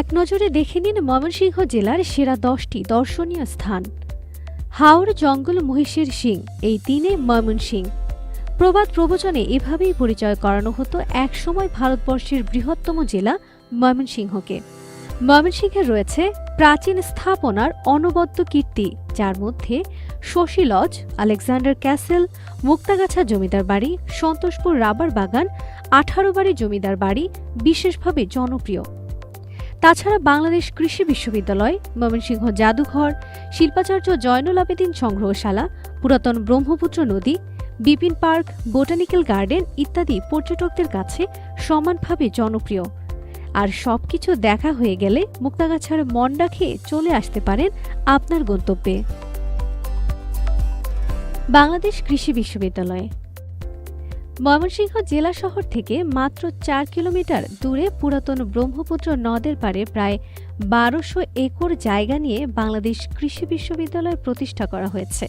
এক নজরে দেখে নিন ময়মনসিংহ জেলার সেরা দশটি দর্শনীয় স্থান। হাওড় জঙ্গল মহিষের সিং এই তিনে ময়মনসিং প্রবাদ প্রবচনে এভাবেই পরিচয় করানো হতো একসময় ভারতবর্ষের বৃহত্তম জেলা ময়মনসিংহকে। ময়মনসিংহে রয়েছে প্রাচীন স্থাপনার অনবদ্য কীর্তি, যার মধ্যে Shashi lodge, Alexander castle, Muktagachha জমিদার বাড়ি, সন্তোষপুর রাবার বাগান, আঠারো বাড়ি জমিদার বাড়ি বিশেষভাবে জনপ্রিয়। তাছাড়া বাংলাদেশ কৃষি বিশ্ববিদ্যালয়, ময়মনসিংহ জাদুঘর, শিল্পাচার্য জয়নুল আবেদিন সংগ্রহশালা, পুরাতন ব্রহ্মপুত্র নদী, বিপিন পার্ক, বোটানিক্যাল গার্ডেন ইত্যাদি পর্যটকদের কাছে সমানভাবে জনপ্রিয়। আর সবকিছু দেখা হয়ে গেলে মুক্তাগাছার মন্ডা খেয়ে চলে আসতে পারেন আপনার গন্তব্যে। বাংলাদেশ কৃষি বিশ্ববিদ্যালয়। ময়মনসিংহ জেলা শহর থেকে মাত্র চার কিলোমিটার দূরে পুরাতন ব্রহ্মপুত্র নদের পাড়ে প্রায় বারোশো একর জায়গা নিয়ে বাংলাদেশ কৃষি বিশ্ববিদ্যালয় প্রতিষ্ঠা করা হয়েছে।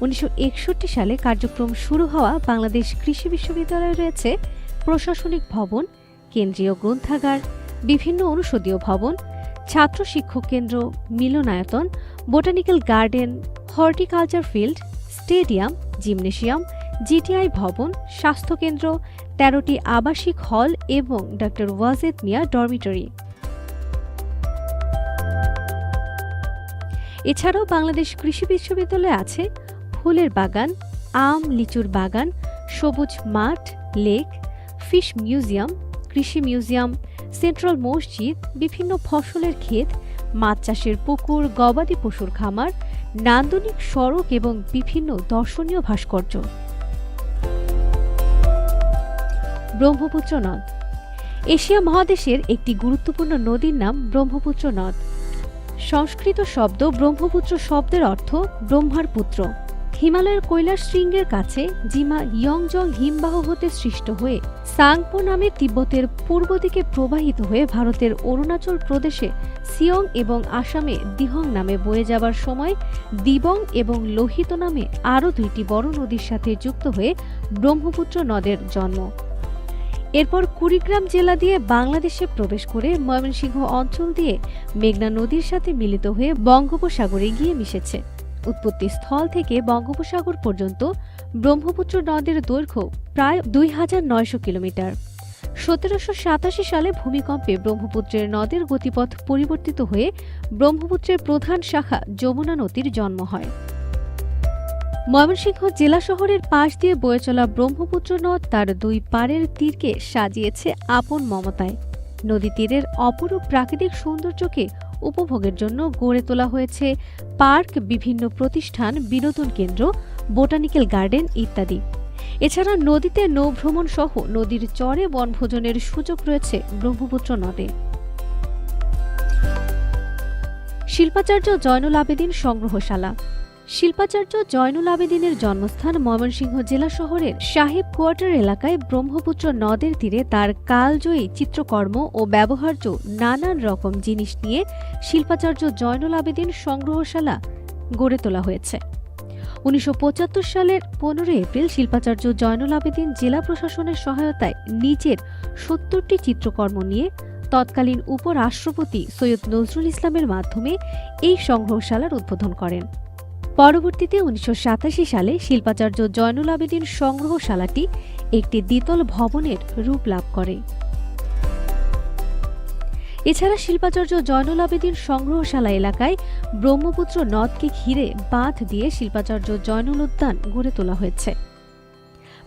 উনিশশো একষট্টি সালে কার্যক্রম শুরু হওয়া বাংলাদেশ কৃষি বিশ্ববিদ্যালয়ে রয়েছে প্রশাসনিক ভবন, কেন্দ্রীয় গ্রন্থাগার, বিভিন্ন অনুষদীয় ভবন, ছাত্র শিক্ষক কেন্দ্র, মিলনায়তন, botanical garden, horticulture field, stadium, gymnasium GTI ভবন, স্বাস্থ্যকেন্দ্র, তেরোটি আবাসিক হল এবং ডক্টর ওয়াজেদ মিয়া ডরমিটরি। এছাড়াও বাংলাদেশ কৃষি বিশ্ববিদ্যালয়ে আছে ফুলের বাগান, আম, লিচুর বাগান, সবুজ মাঠ, লেক, ফিশ মিউজিয়াম, কৃষি মিউজিয়াম, সেন্ট্রাল মসজিদ, বিভিন্ন ফসলের ক্ষেত, মাছ চাষের পুকুর, গবাদি পশুর খামার, নান্দনিক সড়ক এবং বিভিন্ন দর্শনীয় ভাস্কর্য। ব্রহ্মপুত্র নদ। এশিয়া মহাদেশের একটি গুরুত্বপূর্ণ নদীর নাম ব্রহ্মপুত্র নদ। সংস্কৃত শব্দ ব্রহ্মপুত্র শব্দের অর্থ ব্রহ্মার পুত্র। হিমালয়ের কৈলাস শৃঙ্গের কাছে জিমা ইয়ংজং হিমবাহ হতে সৃষ্ট হয়ে সাংপো নামে তিব্বতের পূর্ব দিকে প্রবাহিত হয়ে ভারতের অরুণাচল প্রদেশে সিয়ং এবং আসামে দিহং নামে বয়ে যাবার সময় দিবং এবং লোহিত নামে আরও দুইটি বড় নদীর সাথে যুক্ত হয়ে ব্রহ্মপুত্র নদের জন্ম। এরপর কুড়িগ্রাম জেলা দিয়ে বাংলাদেশে প্রবেশ করে ময়মনসিংহ অঞ্চল দিয়ে মেঘনা নদীর সাথে মিলিত হয়ে বঙ্গোপসাগরে গিয়ে মিশেছে। উৎপত্তি স্থল থেকে বঙ্গোপসাগর পর্যন্ত ব্রহ্মপুত্র নদের দৈর্ঘ্য প্রায় দুই হাজার নয়শো কিলোমিটার। সতেরোশো সাতাশি সালে ভূমিকম্পে ব্রহ্মপুত্রের নদের গতিপথ পরিবর্তিত হয়ে ব্রহ্মপুত্রের প্রধান শাখা যমুনা নদীর জন্ম হয়। ময়মনসিংহ জেলা শহরের পাশ দিয়ে বয়ে চলা ব্রহ্মপুত্র নদ তার দুই পাড়ের তীরকে সাজিয়েছে আপন মমতায়। নদী তীরের অপরূপ প্রাকৃতিক সৌন্দর্যকে উপভোগের জন্য গড়ে তোলা হয়েছে পার্ক, বিভিন্ন প্রতিষ্ঠান, বিনোদন কেন্দ্র, বোটানিক্যাল গার্ডেন ইত্যাদি। এছাড়া নদীতে নৌভ্রমণ সহ নদীর চরে বনভোজনের সুযোগ রয়েছে ব্রহ্মপুত্র নদে। শিল্পাচার্য জয়নুল আবেদিন সংগ্রহশালা। শিল্পাচার্য জয়নুল আবেদিনের জন্মস্থান ময়মনসিংহ জেলা শহরের সাহেব কোয়ার্টার এলাকায় ব্রহ্মপুত্র নদের তীরে তার কালজয়ী চিত্রকর্ম ও ব্যবহার্য নানান রকম জিনিস নিয়ে শিল্পাচার্য জয়নুল আবেদিন সংগ্রহশালা গড়ে তোলা হয়েছে। উনিশশো পঁচাত্তর সালের পনেরো এপ্রিল শিল্পাচার্য জয়নুল আবেদিন জেলা প্রশাসনের সহায়তায় নিজের সত্তরটি চিত্রকর্ম নিয়ে তৎকালীন উপরাষ্ট্রপতি সৈয়দ নজরুল ইসলামের মাধ্যমে এই সংগ্রহশালার উদ্বোধন করেন। পরবর্তীতে উনিশশো সাতাশি সালে শিল্পাচার্য জয়নুল আবেদিন সংগ্রহশালাটি একটি দ্বিতল ভবনের রূপ লাভ করে। এছাড়া শিল্পাচার্য জয়নুল আবেদিন সংগ্রহশালা এলাকায় ব্রহ্মপুত্র নদকে ঘিরে বাঁধ দিয়ে শিল্পাচার্য জয়নুল উদ্যান গড়ে তোলা হয়েছে।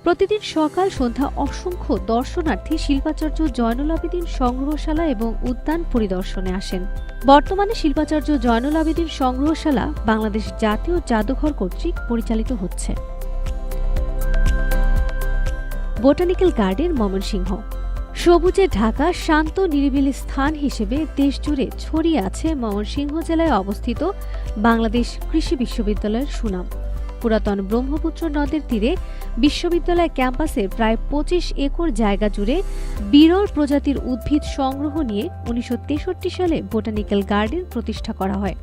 প্রতিদিন সকাল সন্ধ্যা অসংখ্য দর্শনার্থী শিল্পাচার্য জয়নুল আবেদিন সংগ্রহশালা এবং উদ্যান পরিদর্শনে আসেন। বর্তমানে শিল্পাচার্য জয়নুল আবেদিন সংগ্রহশালা বাংলাদেশ জাতীয় জাদুঘর কর্তৃক পরিচালিত হচ্ছে। Botanical garden, Mymensingh. সবুজে ঢাকা, শান্ত নিরিবিলি স্থান হিসেবে দেশজুড়ে ছড়িয়ে আছে ময়মনসিংহ জেলায় অবস্থিত বাংলাদেশ কৃষি বিশ্ববিদ্যালয়ের সুনাম। পুরাতন ব্রহ্মপুত্র নদের তীরে বিশ্ববিদ্যালয় ক্যাম্পাসে প্রায় পঁচিশ একর জায়গা জুড়ে বিরল প্রজাতির উদ্ভিদ সংগ্রহ নিয়ে উনিশশো তেষট্টি সালে বোটানিক্যাল গার্ডেন প্রতিষ্ঠা করা হয়।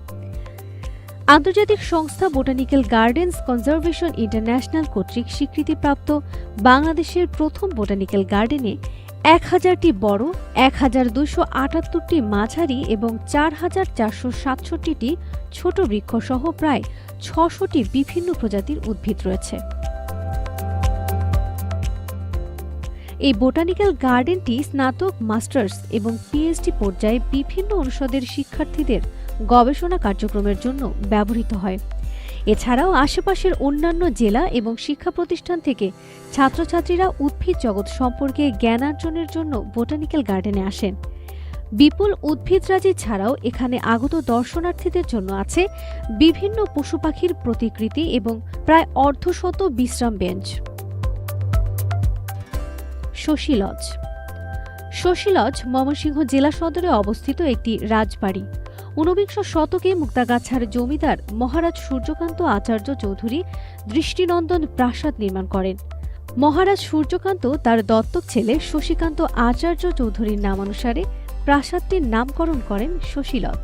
আন্তর্জাতিক সংস্থা বোটানিক্যাল গার্ডেন্স কনজারভেশন ইন্টারন্যাশনাল কর্তৃক স্বীকৃতিপ্রাপ্ত বাংলাদেশের প্রথম বোটানিক্যাল গার্ডেনে এক হাজারটি বড় এক হাজার দুশো আটাত্তরটি মাঝারি এবং চার হাজার চারশো সাতষট্টিটি ছোট বৃক্ষসহ প্রায় ছশোটি বিভিন্ন প্রজাতির উদ্ভিদ রয়েছে। এই বোটানিক্যাল গার্ডেনটি স্নাতক, মাস্টার্স এবং পিএইচডি পর্যায়ে বিভিন্ন অনুষদের শিক্ষার্থীদের গবেষণা কার্যক্রমের জন্য ব্যবহৃত হয়। এছাড়াও আশেপাশের অন্যান্য জেলা এবং শিক্ষা প্রতিষ্ঠান থেকে ছাত্রছাত্রীরা উদ্ভিদ জগৎ সম্পর্কে জ্ঞানার্জনের জন্য বোটানিক্যাল গার্ডেনে আসেন। বিপুল উদ্ভিদরাজি ছাড়াও এখানে আগত দর্শনার্থীদের জন্য আছে বিভিন্ন পশু পাখির প্রতিকৃতি এবং প্রায় অর্ধশত বিশ্রাম bench. Shashi lodge. Shashi lodge Mymensingh জেলা সদরে অবস্থিত একটি রাজবাড়ি। ঊনবিংশ শতকে মুক্তাগাছার জমিদার মহারাজ সূর্যকান্ত আচার্য চৌধুরী দৃষ্টিনন্দন প্রাসাদ নির্মাণ করেন। মহারাজ সূর্যকান্ত তার দত্তক ছেলে শশীকান্ত আচার্য চৌধুরীর নামানুসারে প্রাসাদটির নামকরণ করেন শশীলজ।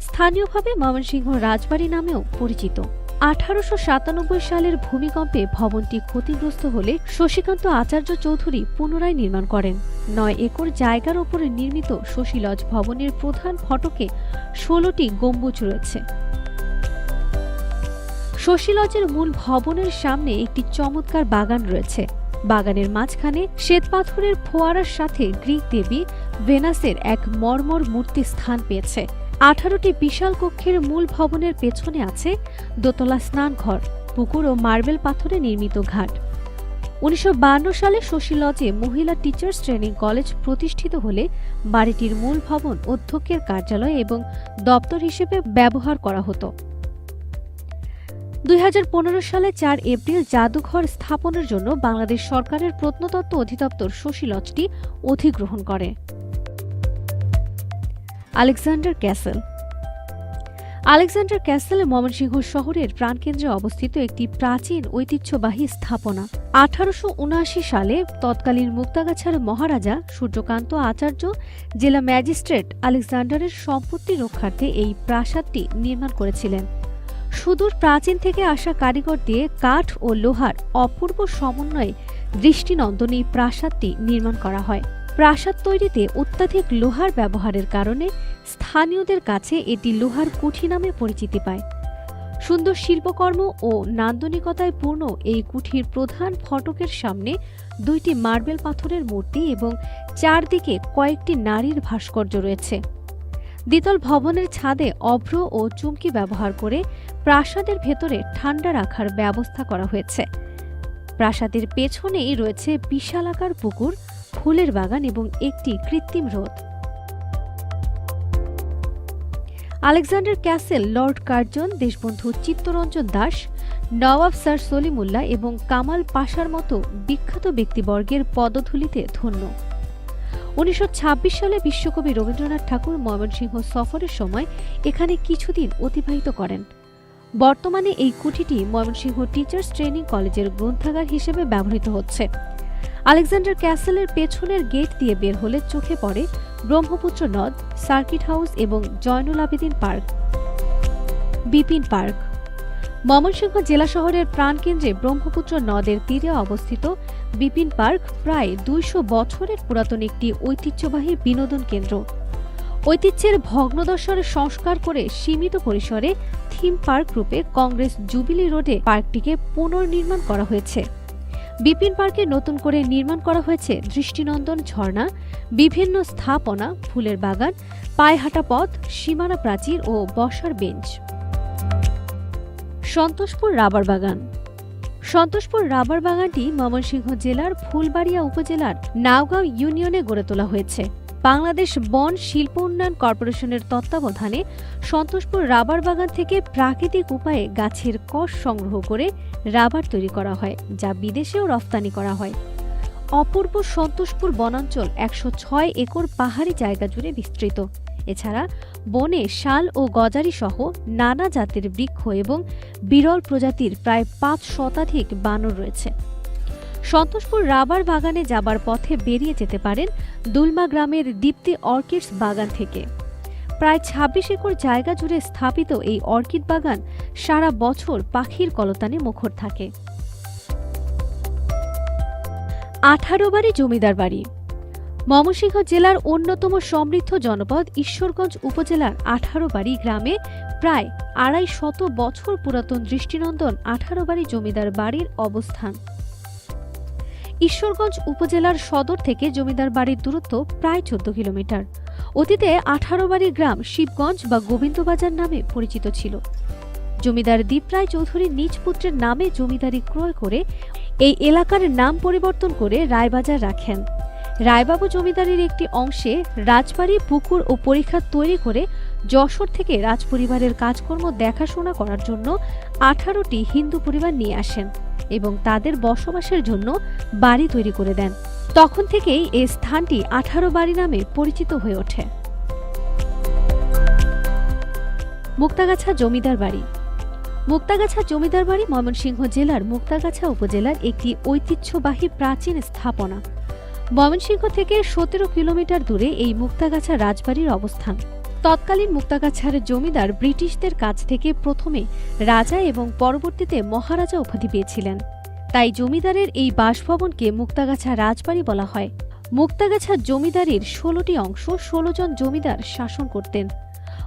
স্থানীয়ভাবে ময়মনসিংহ রাজবাড়ি নামেও পরিচিত। আঠারোশো সাতানব্বই সালের ভূমিকম্পে ভবনটি ক্ষতিগ্রস্ত হলে শশীকান্ত আচার্য চৌধুরী পুনরায় নির্মাণ করেন। নয় একর জায়গার ওপরে নির্মিত শশীলজ ভবনের প্রধান ফটকে ষোলোটি গম্বুজ রয়েছে। শশীলজের মূল ভবনের সামনে একটি চমৎকার বাগান রয়েছে। বাগানের মাঝখানে শ্বেতপাথরের ফোয়ারার সাথে গ্রিক দেবী ভেনাসের এক মর্মর মূর্তি স্থান পেয়েছে। আঠারোটি বিশাল কক্ষের মূল ভবনের পেছনে আছে দোতলা স্নানঘর, পুকুর ও মার্বেল পাথরে নির্মিত ঘাট। উনিশশো সালে শশী লজে মহিলা টিচার্স ট্রেনিং কলেজ প্রতিষ্ঠিত হলে বাড়িটির মূল ভবন অধ্যক্ষের কার্যালয় এবং দপ্তর হিসেবে ব্যবহার করা হতো। দুই হাজার পনেরো সালে চার এপ্রিল জাদুঘর স্থাপনের জন্য বাংলাদেশ সরকারের প্রত্নতত্ত্ব অধিদপ্তর শশী লজটি অধিগ্রহণ করে। Alexander castle. Alexander castle Mymensingh শহরের প্রাণকেন্দ্রে অবস্থিত একটি প্রাচীন ঐতিহ্যবাহী স্থাপনা। আঠারোশো সালে তৎকালীন মুক্তাগাছার মহারাজা সূর্যকান্ত আচার্য জেলা ম্যাজিস্ট্রেট আলেকজান্ডারের সম্পত্তি রক্ষার্থে এই প্রাসাদটি নির্মাণ করেছিলেন। সুদূর প্রাচীন থেকে আসা কারিগর দিয়ে কাঠ ও লোহার অপূর্ব সমন্বয়ে দৃষ্টিনন্দন এই প্রাসাদটি নির্মাণ করা হয়। প্রাসাদ তৈরিতে অত্যাধিক লোহার ব্যবহারের কারণে স্থানীয়দের কাছে এটি লোহার কুঠি নামে পরিচিতি পায়। সুন্দর শিল্পকর্ম ও নান্দনিকতায় পূর্ণ এই কুঠির প্রধান ফটকের সামনে দুইটি মার্বেল পাথরের মূর্তি এবং চারদিকে কয়েকটি নারীর ভাস্কর্য রয়েছে। দ্বিতল ভবনের ছাদে অভ্র ও চুমকি ব্যবহার করে প্রাসাদের ভেতরে ঠান্ডা রাখার ব্যবস্থা করা হয়েছে। প্রাসাদের পেছনেই রয়েছে বিশালাকার পুকুর ফুলের বাগান এবং একটি কৃত্রিম হ্রদ Alexander castle, lord Curzon, Deshbandhu Chittaranjan Das, Nawab sir Salimullah এবং কামাল পাশার মতো বিখ্যাত ব্যক্তিবর্গের পদধূলিতে ধন্য। উনিশশো ছাব্বিশ সালে বিশ্বকবি রবীন্দ্রনাথ ঠাকুর ময়মনসিংহ সফরের সময় এখানে কিছুদিন অতিবাহিত করেন। বর্তমানে এই কুঠিটি ময়মনসিংহ টিচার্স ট্রেনিং কলেজের গ্রন্থাগার হিসেবে ব্যবহৃত হচ্ছে। আলেকজান্ডার ক্যাসেলের পেছনের গেট দিয়ে বের হলে চোখে পড়ে ব্রহ্মপুত্র নদ, সার্কিট হাউস এবং জয়নুল আবেদিন পার্ক। বিপিন পার্ক। ময়মনসিংহ জেলা শহরের প্রাণকেন্দ্রে ব্রহ্মপুত্র নদের তীরে অবস্থিত বিপিন পার্ক প্রায় দুইশো বছরের পুরাতন একটি ঐতিহ্যবাহী বিনোদন কেন্দ্র। ঐতিহ্যের ভগ্নদশার সংস্কার করে সীমিত পরিসরে থিম পার্ক রূপে কংগ্রেস জুবিলি রোডে পার্কটিকে পুনর্নির্মাণ করা হয়েছে। বিপিন পার্কে নতুন করে নির্মাণ করা হয়েছে দৃষ্টিনন্দন ঝর্ণা, বিভিন্ন স্থাপনা, ফুলের বাগান, পায়হাটা পথ, সীমানা প্রাচীর ও বসার বেঞ্চ। সন্তোষপুর রাবার বাগান। সন্তোষপুর রাবার বাগানটি ময়মনসিংহ জেলার ফুলবাড়িয়া উপজেলার নাওগাঁও ইউনিয়নে গড়ে তোলা হয়েছে। বাংলাদেশ বন শিল্প উন্নয়ন কর্পোরেশনের তত্ত্বাবধানে সন্তোষপুর রাবার বাগান থেকে প্রাকৃতিক উপায়ে গাছের কষ সংগ্রহ করে রাবার তৈরি করা হয়, যা বিদেশেও রফতানি করা হয়। অপূর্ব সন্তোষপুর বনাঞ্চল একশো ছয় একর পাহাড়ি জায়গা জুড়ে বিস্তৃত। এছাড়া বনে শাল ও গজারি সহ নানা জাতের বৃক্ষ এবং বিরল প্রজাতির প্রায় পাঁচ শতাধিক বানর রয়েছে। সন্তোষপুর রাবার বাগানে যাবার পথে বেরিয়ে যেতে পারেন দুলমা গ্রামের দীপ্তি অর্কিডস বাগান থেকে। প্রায় ছাব্বিশ একর জায়গা জুড়ে স্থাপিত এই অর্কিড বাগান সারা বছর পাখির কলতানে মুখর থাকে। আঠারো বাড়ি জমিদার বাড়ি। ময়মনসিংহ জেলার অন্যতম সমৃদ্ধ জনপদ ঈশ্বরগঞ্জ উপজেলার আঠারো বাড়ি গ্রামে প্রায় আড়াই শত বছর পুরাতন দৃষ্টিনন্দন আঠারো বাড়ি জমিদার বাড়ির অবস্থান। ঈশ্বরগঞ্জ উপজেলার সদর থেকে জমিদার বাড়ির দূরত্ব প্রায় চোদ্দ কিলোমিটার। অতীতে আঠারো বাড়ি গ্রাম শিবগঞ্জ বা গোবিন্দবাজার নামে পরিচিত ছিল। জমিদার দীপরায় চৌধুরী নিজ পুত্রের নামে জমিদারি ক্রয় করে এই এলাকার নাম পরিবর্তন করে রায়বাজার রাখেন। রায়বাবু জমিদারির একটি অংশে রাজবাড়ি, পুকুর ও পরীক্ষা তৈরি করে যশোর থেকে রাজপরিবারের কাজকর্ম দেখাশোনা করার জন্য আঠারোটি হিন্দু পরিবার নিয়ে আসেন। এবং তাদের বসবাসের জন্য বাড়ি তৈরি করে দেন। তখন থেকেই এই স্থানটি আঠারো বাড়ি নামে পরিচিত হয়ে ওঠে। মুক্তাগাছা জমিদার বাড়ি। মুক্তাগাছা জমিদার বাড়ি ময়মনসিংহ জেলার মুক্তাগাছা উপজেলার একটি ঐতিহ্যবাহী প্রাচীন স্থাপনা। ময়মনসিংহ থেকে সতেরো কিলোমিটার দূরে এই মুক্তাগাছা রাজবাড়ির অবস্থান। তৎকালীন মুক্তাগাছার জমিদার ব্রিটিশদের কাছ থেকে প্রথমে রাজা এবং পরবর্তীতে মহারাজা উপাধি পেয়েছিলেন। তাই জমিদারের এই বাসভবনকে মুক্তাগাছা রাজবাড়ি বলা হয়। মুক্তাগাছা জমিদারির ষোলোটি অংশ ষোলো জন জমিদার শাসন করতেন।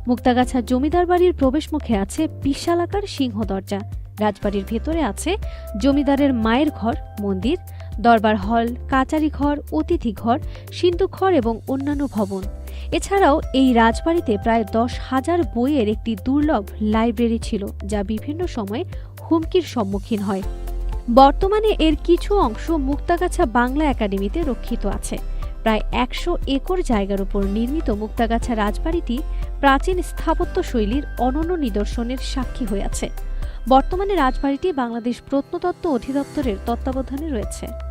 মুক্তাগাছা জমিদার বাড়ির প্রবেশমুখে আছে বিশালাকার সিংহ দরজা। রাজবাড়ির ভেতরে আছে জমিদারের মায়ের ঘর, মন্দির, দরবার হল, কাচারি ঘর, অতিথি ঘর, সিন্ধু ঘর এবং অন্যান্য ভবন। এছাড়াও এই রাজবাড়িতে প্রায় দশ হাজার বইয়ের একটি দুর্লভ লাইব্রেরি ছিল, যা বিভিন্ন সময়ে হুমকির সম্মুখীন হয়। বর্তমানে এর কিছু অংশ মুক্তাগাছা বাংলা একাডেমিতে রক্ষিত আছে। প্রায় একশো একর জায়গার উপর নির্মিত মুক্তাগাছা রাজবাড়িটি প্রাচীন স্থাপত্য শৈলীর অনন্য নিদর্শনের সাক্ষী হয়ে আছে। বর্তমানে রাজবাড়িটি বাংলাদেশ প্রত্নতত্ত্ব অধিদপ্তরের তত্ত্বাবধানে রয়েছে।